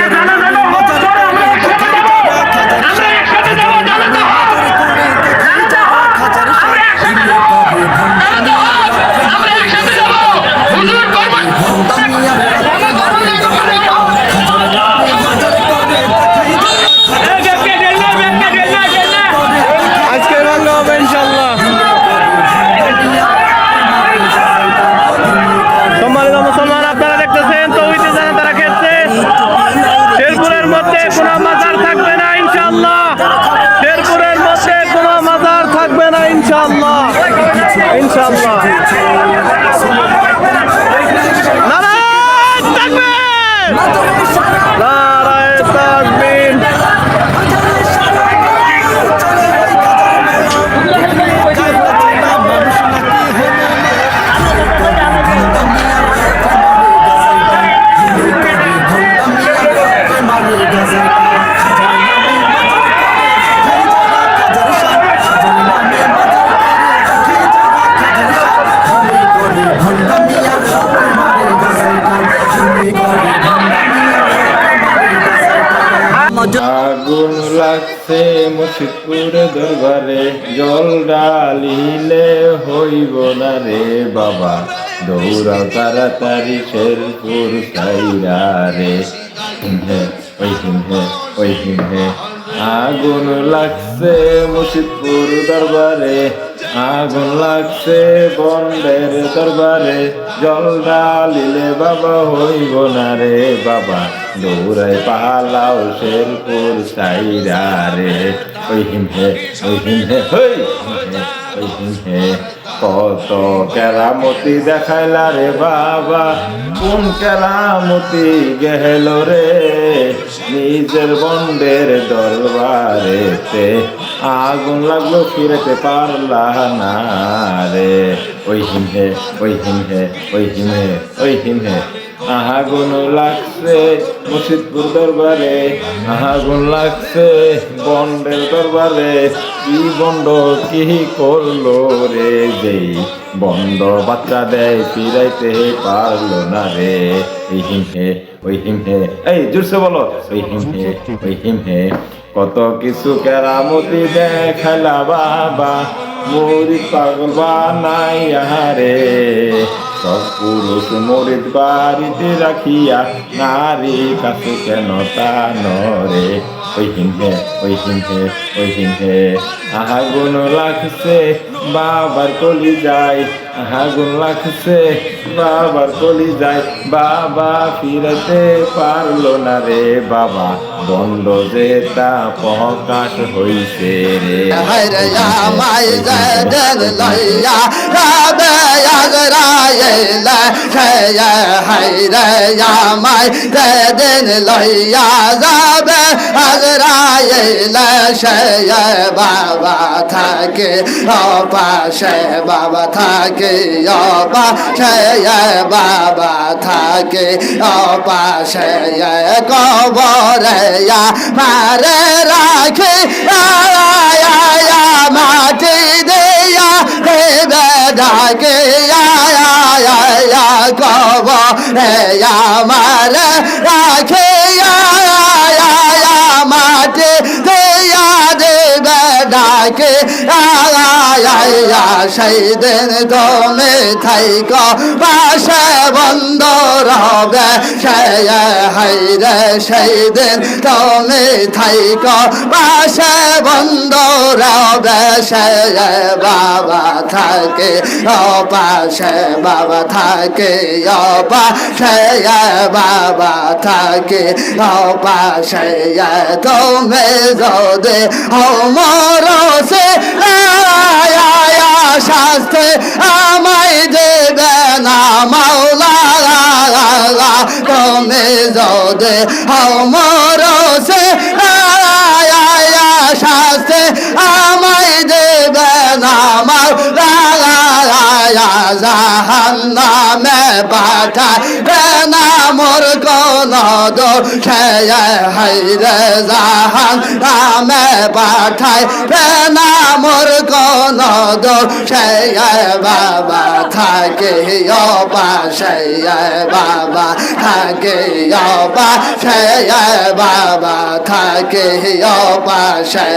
别砸来别砸 লাগছে মুশিদপুর দরবারে, জল ডালিলে হইব না রে বাবা। দৌড়াও তাড়াতাড়ি শেরপুর সাইরা রে। হিমহে ওই হিমহে ওই হিমহে আগুন লাগছে মুশিদপুর দরবারে, আগুন লাগছে বন্ডের দরবারে। জল ডালিলে বাবা হইব না রে বাবা। দৌড়াই পালাও শেরপুর সাইরা রে। ওই হিমহে ওই হিমহে হই! ওই ওই হিমহে কত কেরামতি দেখাইলা রে বাবা। কোন কেরামতি গেল রে। নিজের বন্ডের দরবারেতে আগুন লাগল, ফিরেতে পারলা না রে। ওই হিমহে ওই হিমহে ওই হিমহে ওই হিমহে আগুন লাগছে মুর্শিদপুর দরবারে, আগুন লাগছে বন্ডের দরবারে। কি বন্ড, কি করল রে? যেই বন্ড বাচ্চা দেয়, ফিরাইতে পারল না রে। ওই হিমহে ওই হিমহে এই, জোরসে বলো। ওই হিমহে ওই হিমহে কত কিছু কেরামতি দেখালা বাবা, মুড়ি পাগল বানাই রে সব পুরুষ মরিদ বাড়িতে রাখিয়া নারী কাছে কেন তা নরে ওই হিমহে ওই হিমহে ওই হিমহে আগুন লাগছে, বাবার কলি যায় আগুন লাগছে, বাবার কলি যায় বাবা ফিরতে পারল না রে বাবা। বন্ধ যে তা প্রকাশ হইছে রে। Laya rabe yagraye la şeye baba থাকে অপাশে বাবা থাকে অপাশে বাবা থাকে অপাশে কবরে মারে রাখে কবরে রাখে, আয়া দেয়া দেবে ডাকে, আয়া তুমি থাইক, পাশে বন্ধ রবে, সে হাইরে সেই দিন তুমি থাইক, পাশে বন্ধ সে বাবা থাকে ও পাশে বাবা থাকে ও পাশে বাবা থাকে ও পাশে তুমি যদি অমর সে শাস্তে আমায় দেবে না মাওলা, তুমি যদি অমর জাহান্নামে পাঠায় না মোর কোন দোষে হাইরে জাহান নামে পাঠাই বেনা মোর কোন দোষে বাবা থাকে পাশে বাবা থাকে পাশে বাবা থাকে পাশে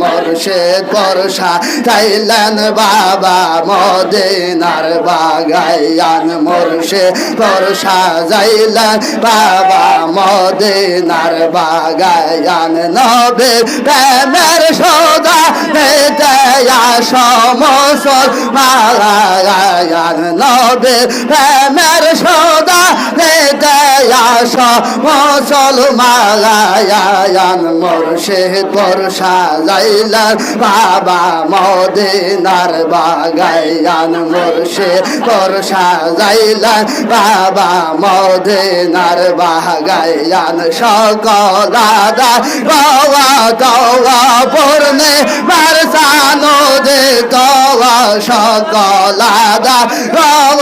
মুর্শিদ পরশা তাইলেন বাবা, মদিনার বাগাইয়ান মুর্শিদ পরশা যাইলেন বাবা, মদিনার বাগাইয়ান নবে প্রেমের সদা পেতে সমসল মালায়ান নবে প্রেমের সদা পেতে সমসল মালায়ান মুর্শিদ পরশা যাইলেন বাবা মদিনার বাগাইয়ান মুর্শিদ পরশা যাইলেন বাবা মদিনার বাগাইয়ান সকল দাদা বাবা দওয়া পূর্ণে মারসানো দে দওয়া সকল দাদা বাবা